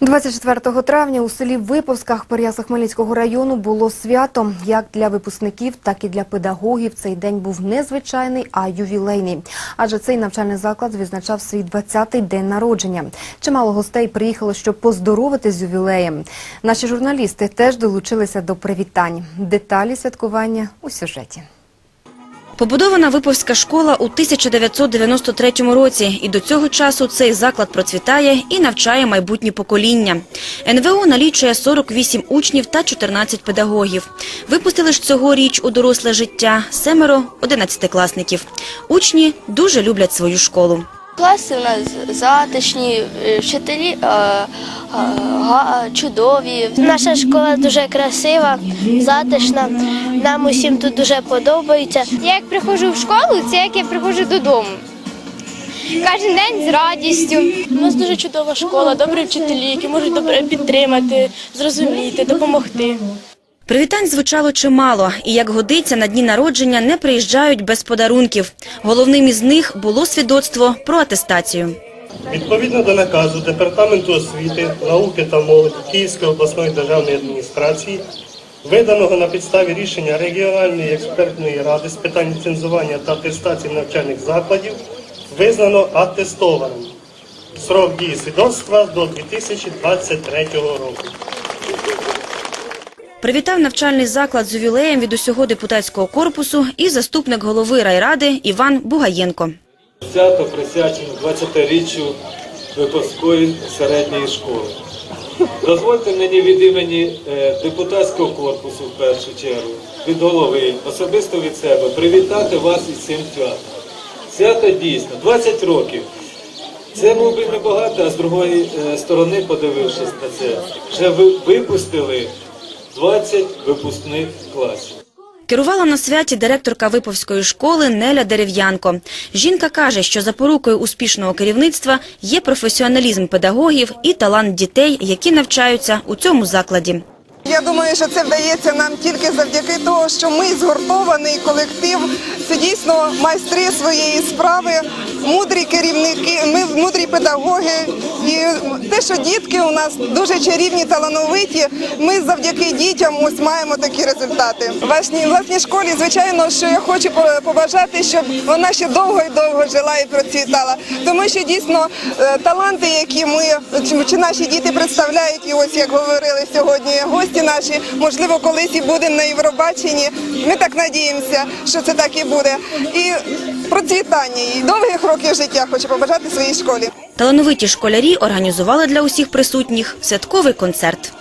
24 травня у селі Виповськах Переяслав-Хмельницького району було свято. Як для випускників, так і для педагогів цей день був не звичайний, а ювілейний. Адже цей навчальний заклад відзначав свій 20-й день народження. Чимало гостей приїхало, щоб поздоровити з ювілеєм. Наші журналісти теж долучилися до привітань. Деталі святкування у сюжеті. Побудована Виповська школа у 1993 році, і до цього часу цей заклад процвітає і навчає майбутнє покоління. НВО налічує 48 учнів та 14 педагогів. Випустили ж цьогоріч у доросле життя семеро 11-класників. Учні дуже люблять свою школу. Класи у нас затишні, е, вчителі е, е, чудові. Наша школа дуже красива, затишна. Нам усім тут дуже подобається. Я як приходжу в школу, це як я приходжу додому. Кожен день з радістю. У нас дуже чудова школа, добрі вчителі, які можуть добре підтримати, зрозуміти, допомогти. Привітань звучало чимало, і як годиться, на дні народження не приїжджають без подарунків. Головним із них було свідоцтво про атестацію. Відповідно до наказу Департаменту освіти, науки та молоді Київської обласної державної адміністрації, виданого на підставі рішення регіональної експертної ради з питань ліцензування та атестації навчальних закладів, визнано атестованим. Срок дії свідоцтва до 2023 року. Привітав навчальний заклад з ювілеєм від усього депутатського корпусу і заступник голови райради Іван Бугаєнко. Свято присвячено 20-річчю випускної середньої школи. Дозвольте мені від імені е, депутатського корпусу в першу чергу, від голови, особисто від себе, привітати вас із цим святом. Свято дійсно 20 років. Це був би небагато, а з другої е, сторони, подивившись на це, вже випустили 20 випускних класів. Керувала на святі директорка Виповської школи Неля Дерев'янко. Жінка каже, що запорукою успішного керівництва є професіоналізм педагогів і талант дітей, які навчаються у цьому закладі. Я думаю, що це вдається нам тільки завдяки того, що ми згуртований колектив. Це дійсно майстри своєї справи, мудрі керівники, ми мудрі педагоги. І те, що дітки у нас дуже чарівні, талановиті, ми завдяки дітям ось маємо такі результати. Власній власній школі, звичайно, що я хочу побажати, щоб вона ще довго і довго жила і процвітала. Тому що дійсно е, таланти, які ми чи наші діти представляють, і ось як говорили сьогодні гості наші, можливо, колись і будемо на Євробаченні. Ми так надіємося, що це так і буде. І процвітання і довгих років життя хочу побажати своїй школі. Талановиті школярі організували для усіх присутніх святковий концерт.